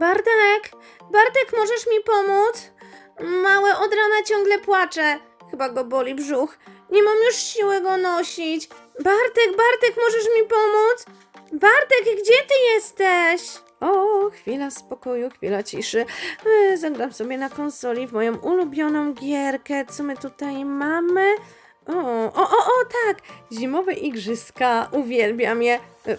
Bartek, Bartek, możesz mi pomóc? Mały od rana ciągle płacze. Chyba go boli brzuch. Nie mam już siły go nosić. Bartek, Bartek, możesz mi pomóc? Bartek, gdzie ty jesteś? O, chwila spokoju, chwila ciszy. E, Zagram sobie na konsoli w moją ulubioną gierkę. Co my tutaj mamy? O, o, o, o, tak! Zimowe igrzyska. Uwielbiam je. E,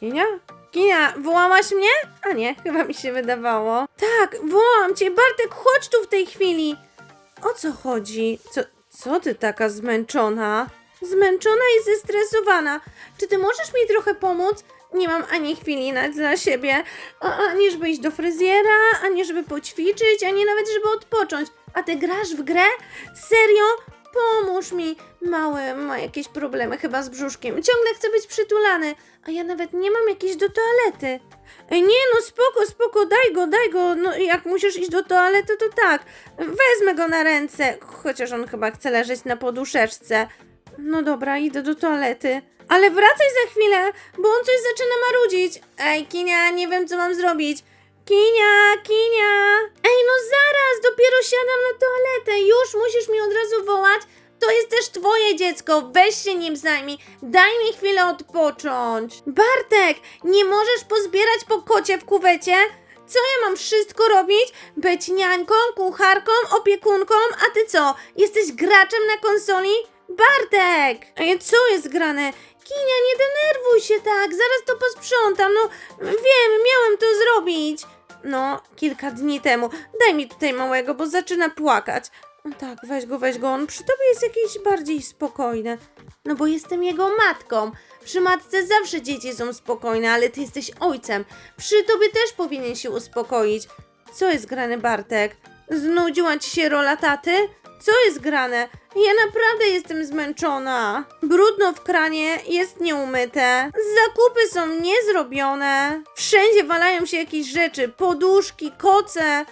Kinia? Kinia, wołałaś mnie? A nie, chyba mi się wydawało. Tak, wołam cię. Bartek, chodź tu w tej chwili. O co chodzi? Co, co ty taka zmęczona? Zmęczona i zestresowana. Czy ty możesz mi trochę pomóc? Nie mam ani chwili na, dla siebie, a, ani żeby iść do fryzjera, ani żeby poćwiczyć, ani nawet żeby odpocząć. A ty grasz w grę? Serio? Pomóż mi. Mały ma jakieś problemy chyba z brzuszkiem. Ciągle chce być przytulany, a ja nawet nie mam jakiejś do toalety. Ej, nie no, spoko, spoko, daj go, daj go. No jak musisz iść do toalety, to tak. Wezmę go na ręce, chociaż on chyba chce leżeć na poduszeczce. No dobra, idę do toalety. Ale wracaj za chwilę, bo on coś zaczyna marudzić. Ej, Kinia, nie wiem co mam zrobić. Kinia, Kinia! Ej, no zaraz, dopiero siadam na toaletę. Już musisz mi od razu wołać. To jest też twoje dziecko, weź się nim zajmij. Daj mi chwilę odpocząć. Bartek, nie możesz pozbierać po kocie w kuwecie? Co ja mam wszystko robić? Być niańką, kucharką, opiekunką, a ty co? Jesteś graczem na konsoli? Bartek! Ej, co jest grane? Kinia, nie denerwuj się tak, zaraz to posprzątam, no wiem, miałem to zrobić. No, kilka dni temu. Daj mi tutaj małego, bo zaczyna płakać. Tak, weź go, weź go, on przy tobie jest jakiś bardziej spokojny. No bo jestem jego matką. Przy matce zawsze dzieci są spokojne, ale ty jesteś ojcem. Przy tobie też powinien się uspokoić. Co jest grane, Bartek? Znudziła ci się rola taty? Co jest grane? Ja naprawdę jestem zmęczona. Brudno w kranie, jest nieumyte. Zakupy są niezrobione. Wszędzie walają się jakieś rzeczy, poduszki, koce.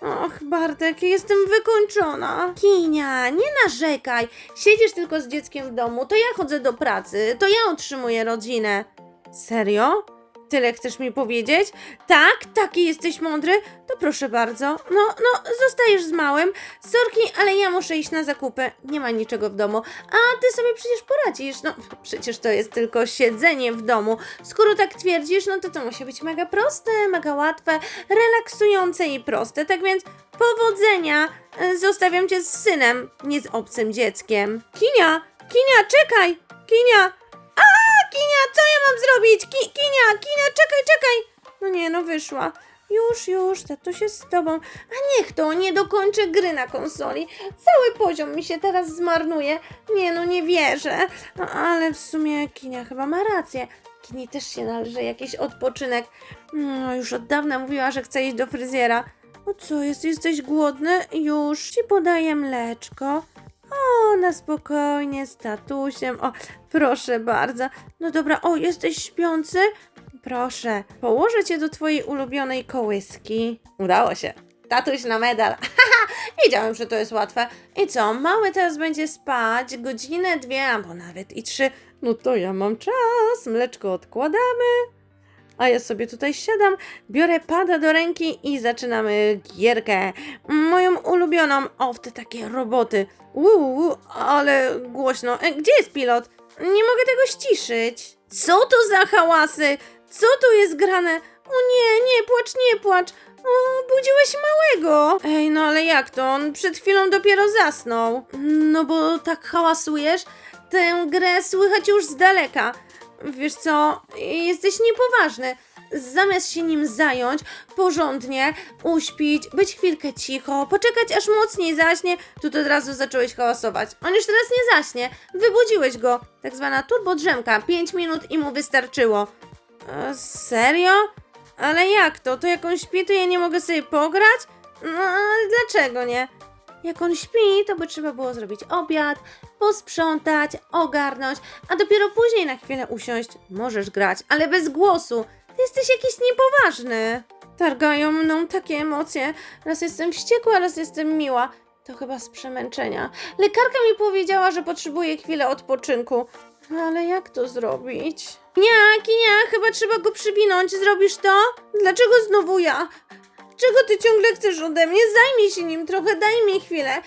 Och, Bartek, jestem wykończona. Kinia, nie narzekaj. Siedzisz tylko z dzieckiem w domu, to ja chodzę do pracy, to ja utrzymuję rodzinę. Serio? Tyle chcesz mi powiedzieć? Tak, taki jesteś mądry? To proszę bardzo. No, no, zostajesz z małym. Sorki, ale ja muszę iść na zakupy. Nie ma niczego w domu. A ty sobie przecież poradzisz. No, przecież to jest tylko siedzenie w domu. Skoro tak twierdzisz, no to to musi być mega proste, mega łatwe, relaksujące i proste. Tak więc powodzenia. Zostawiam cię z synem, nie z obcym dzieckiem. Kinia, Kinia, czekaj! Kinia! Kinia, co ja mam zrobić? Ki, Kinia, Kinia, czekaj, czekaj! No nie, no wyszła. Już, już, tatuś jest z tobą. A niech to, nie dokończę gry na konsoli. Cały poziom mi się teraz zmarnuje. Nie, no nie wierzę. No ale w sumie Kinia chyba ma rację. Kini też się należy jakiś odpoczynek. No, już od dawna mówiła, że chce iść do fryzjera. O co jest? Jesteś głodny? Już ci podaję mleczko. O, na spokojnie, z tatusiem. O, proszę bardzo. No dobra, o, jesteś śpiący? Proszę, położę cię do twojej ulubionej kołyski. Udało się. Tatuś na medal. Wiedziałem, że to jest łatwe. I co, mały teraz będzie spać godzinę, dwie, albo nawet i trzy. No to ja mam czas. Mleczko odkładamy. A ja sobie tutaj siadam, biorę pada do ręki i zaczynamy gierkę. Moją ulubioną. O, te takie roboty. Uuu, ale głośno. E, Gdzie jest pilot? Nie mogę tego ściszyć. Co to za hałasy? Co tu jest grane? O nie, nie płacz, nie płacz. O, budziłeś małego. Ej, no ale jak to? On przed chwilą dopiero zasnął. No bo tak hałasujesz. Tę grę słychać już z daleka. Wiesz co, jesteś niepoważny. Zamiast się nim zająć, porządnie, uśpić, być chwilkę cicho, poczekać aż mocniej zaśnie, tu od razu zacząłeś hałasować. On już teraz nie zaśnie, wybudziłeś go. Tak zwana turbodrzemka, 5 minut i mu wystarczyło. E, serio? Ale jak to? To jak on śpi, to ja nie mogę sobie pograć? No, ale dlaczego nie? Jak on śpi, to by trzeba było zrobić obiad, posprzątać, ogarnąć, a dopiero później na chwilę usiąść. Możesz grać, ale bez głosu. Ty jesteś jakiś niepoważny. Targają mną takie emocje. Raz jestem wściekła, raz jestem miła. To chyba z przemęczenia. Lekarka mi powiedziała, że potrzebuje chwilę odpoczynku. Ale jak to zrobić? Nie, Kinia, chyba trzeba go przywinąć. Zrobisz to? Dlaczego znowu ja? czego ty ciągle chcesz ode mnie? Zajmij się nim trochę, daj mi chwilę.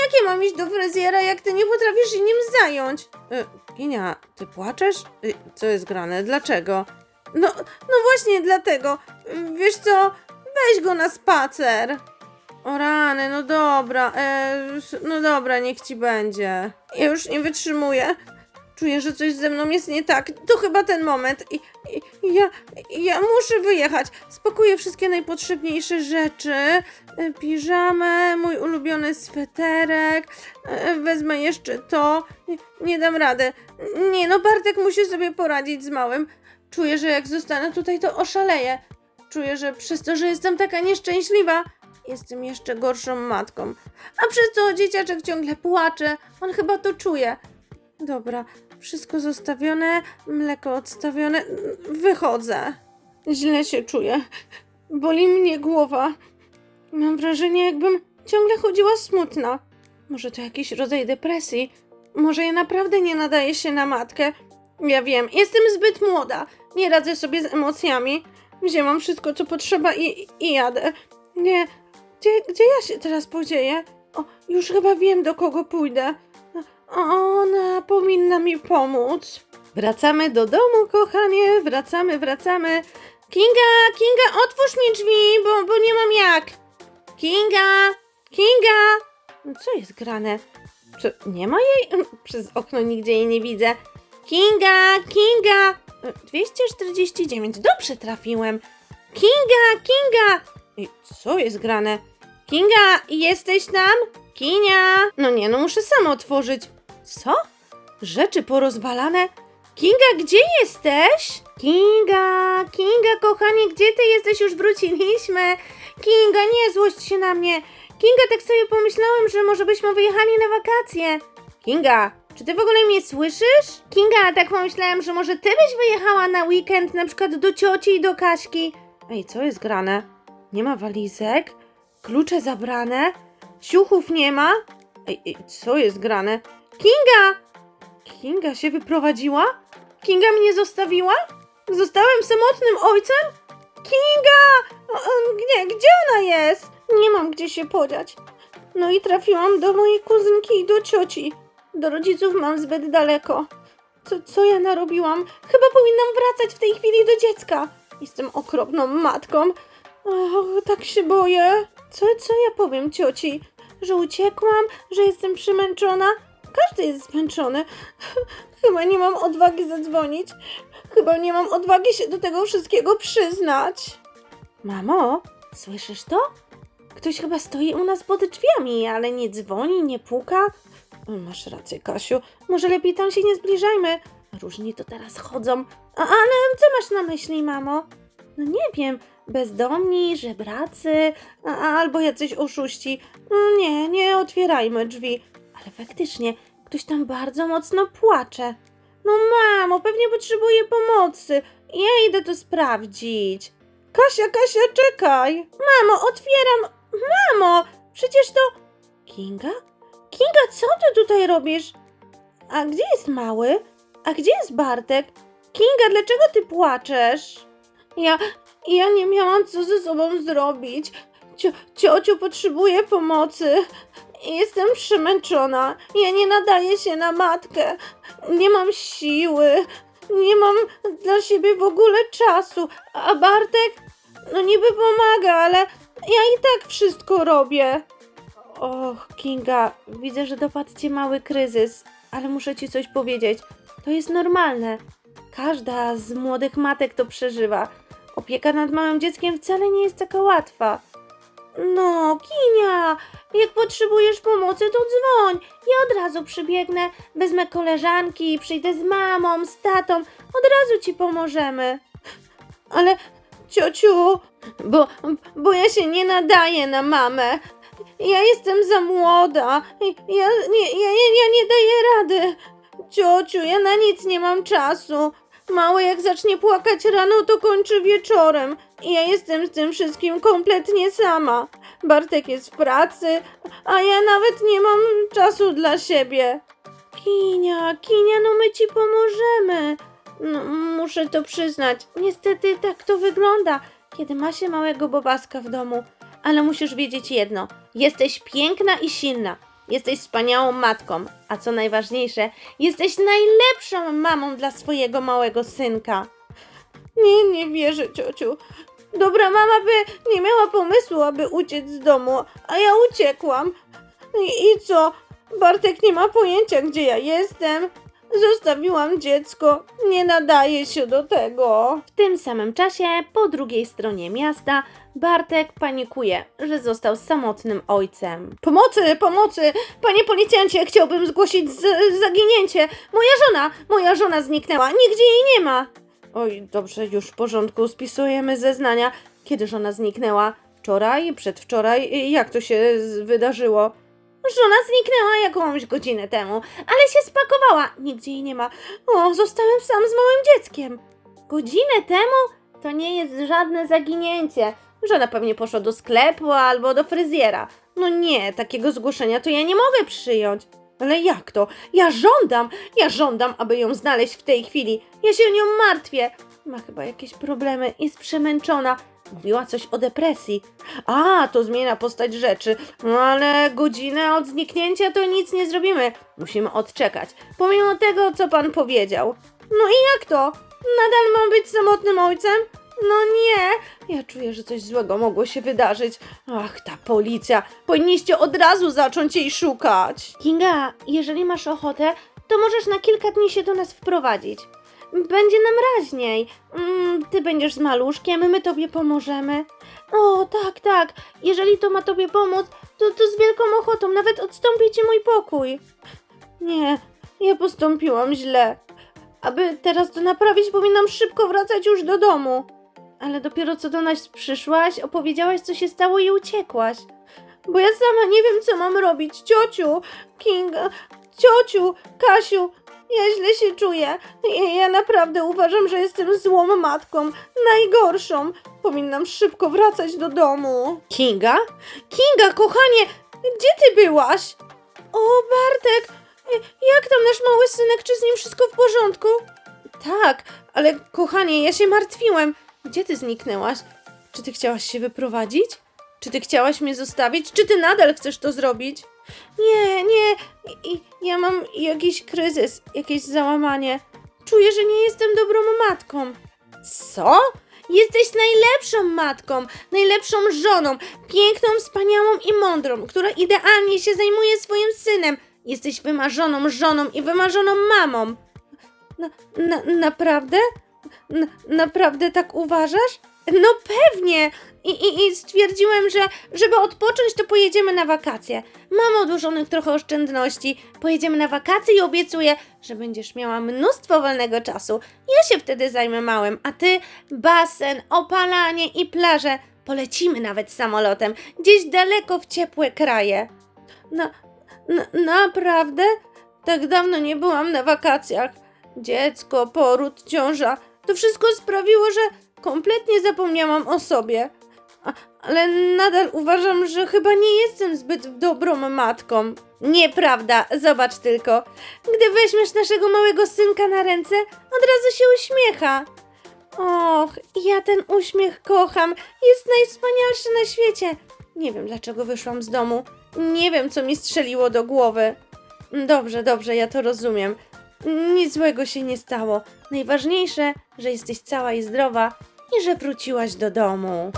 Jakie mam iść do fryzjera, jak ty nie potrafisz się nim zająć? Y, Ginia, ty płaczesz? Y, co jest grane? Dlaczego? No, no właśnie dlatego. Y, Wiesz co? Weź go na spacer. O rany, no dobra, e, no dobra, niech ci będzie. Ja już nie wytrzymuję. Czuję, że coś ze mną jest nie tak. To chyba ten moment. I, i, ja, ja muszę wyjechać. Spakuję wszystkie najpotrzebniejsze rzeczy. E, Piżamę, mój ulubiony sweterek. E, Wezmę jeszcze to. Nie, nie dam rady. Nie, no Bartek musi sobie poradzić z małym. Czuję, że jak zostanę tutaj, to oszaleję. Czuję, że przez to, że jestem taka nieszczęśliwa, jestem jeszcze gorszą matką. A przez to dzieciaczek ciągle płacze. On chyba to czuje. Dobra, wszystko zostawione, mleko odstawione. Wychodzę. Źle się czuję. Boli mnie głowa. Mam wrażenie, jakbym ciągle chodziła smutna. Może to jakiś rodzaj depresji. Może ja naprawdę nie nadaję się na matkę. Ja wiem, jestem zbyt młoda. Nie radzę sobie z emocjami. Wzięłam wszystko, co potrzeba i, i jadę. Nie, gdzie, gdzie ja się teraz podzieję? O, już chyba wiem, do kogo pójdę. Ona powinna mi pomóc. Wracamy do domu, kochanie. Wracamy, wracamy. Kinga, Kinga, otwórz mi drzwi, bo, bo nie mam jak. Kinga, Kinga. Co jest grane? Nie ma jej? Przez okno nigdzie jej nie widzę. Kinga, Kinga. 249. Dobrze trafiłem. Kinga, Kinga. I co jest grane? Kinga, jesteś tam? Kinia! No nie, no muszę sam otworzyć. Co? Rzeczy porozwalane? Kinga, gdzie jesteś? Kinga, Kinga, kochanie, gdzie ty jesteś? Już wróciliśmy. Kinga, nie złość się na mnie. Kinga, tak sobie pomyślałem, że może byśmy wyjechali na wakacje. Kinga, czy ty w ogóle mnie słyszysz? Kinga, tak pomyślałem, że może ty byś wyjechała na weekend, na przykład do cioci i do Kaśki. Ej, co jest grane? Nie ma walizek? Klucze zabrane? Ciuchów nie ma? Ej, ej, co jest grane? Kinga! Kinga się wyprowadziła? Kinga mnie zostawiła? Zostałem samotnym ojcem? Kinga! O, Nie, gdzie ona jest? Nie mam gdzie się podziać. No i trafiłam do mojej kuzynki i do cioci. Do rodziców mam zbyt daleko. Co, co ja narobiłam? Chyba powinnam wracać w tej chwili do dziecka. Jestem okropną matką. Och, tak się boję. Co, co ja powiem cioci? Że uciekłam? Że jestem przemęczona? Każdy jest zmęczony. Chyba nie mam odwagi zadzwonić. Chyba nie mam odwagi się do tego wszystkiego przyznać. Mamo, słyszysz to? Ktoś chyba stoi u nas pod drzwiami, ale nie dzwoni, nie puka. Masz rację, Kasiu. Może lepiej tam się nie zbliżajmy. Różni to teraz chodzą. A, ale co masz na myśli, mamo? No nie wiem, bezdomni, żebracy, a, albo jacyś oszuści. Mm, Nie, nie otwierajmy drzwi. Ale faktycznie, ktoś tam bardzo mocno płacze. No mamo, pewnie potrzebuje pomocy. Ja idę to sprawdzić. Kasia, Kasia, czekaj. Mamo, otwieram. Mamo, przecież to... Kinga? Kinga, co ty tutaj robisz? A gdzie jest mały? A gdzie jest Bartek? Kinga, dlaczego ty płaczesz? Ja, ja nie miałam co ze sobą zrobić. Cio, ciociu potrzebuje pomocy. Jestem przemęczona. Ja nie nadaję się na matkę. Nie mam siły. Nie mam dla siebie w ogóle czasu. A Bartek, no niby pomaga, ale ja i tak wszystko robię. Och, Kinga, widzę, że dopadł cię mały kryzys, ale muszę ci coś powiedzieć. To jest normalne. Każda z młodych matek to przeżywa. Opieka nad małym dzieckiem wcale nie jest taka łatwa. No, Kinia, jak potrzebujesz pomocy, to dzwoń. Ja od razu przybiegnę, wezmę koleżanki, przyjdę z mamą, z tatą. Od razu ci pomożemy. Ale, ciociu, bo, bo ja się nie nadaję na mamę. Ja jestem za młoda. Ja nie, ja, ja, ja nie daję rady. Ciociu, ja na nic nie mam czasu. Mały jak zacznie płakać rano, to kończy wieczorem. Ja jestem z tym wszystkim kompletnie sama. Bartek jest w pracy, a ja nawet nie mam czasu dla siebie. Kinia, Kinia, no my ci pomożemy. No, muszę to przyznać. Niestety tak to wygląda, kiedy ma się małego bobaska w domu. ale musisz wiedzieć jedno: jesteś piękna i silna. Jesteś wspaniałą matką, a co najważniejsze, jesteś najlepszą mamą dla swojego małego synka. Nie, nie wierzę, ciociu. Dobra mama by nie miała pomysłu, aby uciec z domu, a ja uciekłam. I, I co? Bartek nie ma pojęcia, gdzie ja jestem. Zostawiłam dziecko, nie nadaje się do tego. W tym samym czasie, po drugiej stronie miasta, Bartek panikuje, że został samotnym ojcem. Pomocy, pomocy! Panie policjancie, chciałbym zgłosić z- zaginięcie. Moja żona, moja żona zniknęła, nigdzie jej nie ma. Oj, dobrze, już w porządku, spisujemy zeznania. Kiedy żona zniknęła? Wczoraj, przedwczoraj? Jak to się wydarzyło? Żona zniknęła jakąś godzinę temu, ale się spakowała. Nigdzie jej nie ma. O, zostałem sam z małym dzieckiem. Godzinę temu? To nie jest żadne zaginięcie. Żona pewnie poszła do sklepu albo do fryzjera. No nie, takiego zgłoszenia to ja nie mogę przyjąć. Ale jak to? Ja żądam, ja żądam, aby ją znaleźć w tej chwili. Ja się nią martwię. Ma chyba jakieś problemy, jest przemęczona. Mówiła coś o depresji. A, to zmienia postać rzeczy. No ale godzinę od zniknięcia to nic nie zrobimy. Musimy odczekać. Pomimo tego, co pan powiedział. No i jak to? Nadal mam być samotnym ojcem? No nie. Ja czuję, że coś złego mogło się wydarzyć. Ach, ta policja. Powinniście od razu zacząć jej szukać. Kinga, jeżeli masz ochotę, to możesz na kilka dni się do nas wprowadzić. Będzie nam raźniej. Mm, ty będziesz z maluszkiem, my tobie pomożemy. O, tak, tak. Jeżeli to ma tobie pomóc, to, to z wielką ochotą. Nawet odstąpię ci mój pokój. Nie, ja postąpiłam źle. Aby teraz to naprawić, powinnam szybko wracać już do domu. Ale dopiero co do nas przyszłaś, opowiedziałaś, co się stało i uciekłaś. Bo ja sama nie wiem, co mam robić. Ciociu, Kinga, ciociu, Kasiu, ja źle się czuję. Ja, ja naprawdę uważam, że jestem złą matką. Najgorszą. Powinnam szybko wracać do domu. Kinga? Kinga, kochanie, gdzie ty byłaś? O, Bartek, jak tam nasz mały synek? Czy z nim wszystko w porządku? Tak, ale kochanie, ja się martwiłem. Gdzie ty zniknęłaś? Czy ty chciałaś się wyprowadzić? Czy ty chciałaś mnie zostawić? Czy ty nadal chcesz to zrobić? Nie, nie, ja mam jakiś kryzys, jakieś załamanie. Czuję, że nie jestem dobrą matką. Co? Jesteś najlepszą matką, najlepszą żoną, piękną, wspaniałą i mądrą, która idealnie się zajmuje swoim synem. Jesteś wymarzoną żoną i wymarzoną mamą. Na, na, naprawdę? Na, naprawdę tak uważasz? No pewnie! I, i, I stwierdziłem, że żeby odpocząć, to pojedziemy na wakacje. Mam odłożonych trochę oszczędności. Pojedziemy na wakacje i obiecuję, że będziesz miała mnóstwo wolnego czasu. Ja się wtedy zajmę małym, a ty basen, opalanie i plaże. Polecimy nawet samolotem, gdzieś daleko w ciepłe kraje. Na, na, naprawdę? Tak dawno nie byłam na wakacjach. Dziecko, poród, ciąża. To wszystko sprawiło, że kompletnie zapomniałam o sobie. A, ale nadal uważam, że chyba nie jestem zbyt dobrą matką. Nieprawda, zobacz tylko. Gdy weźmiesz naszego małego synka na ręce, od razu się uśmiecha. Och, ja ten uśmiech kocham. Jest najwspanialszy na świecie. Nie wiem, dlaczego wyszłam z domu. Nie wiem, co mi strzeliło do głowy. Dobrze, dobrze, ja to rozumiem. Nic złego się nie stało. Najważniejsze, że jesteś cała i zdrowa i że wróciłaś do domu.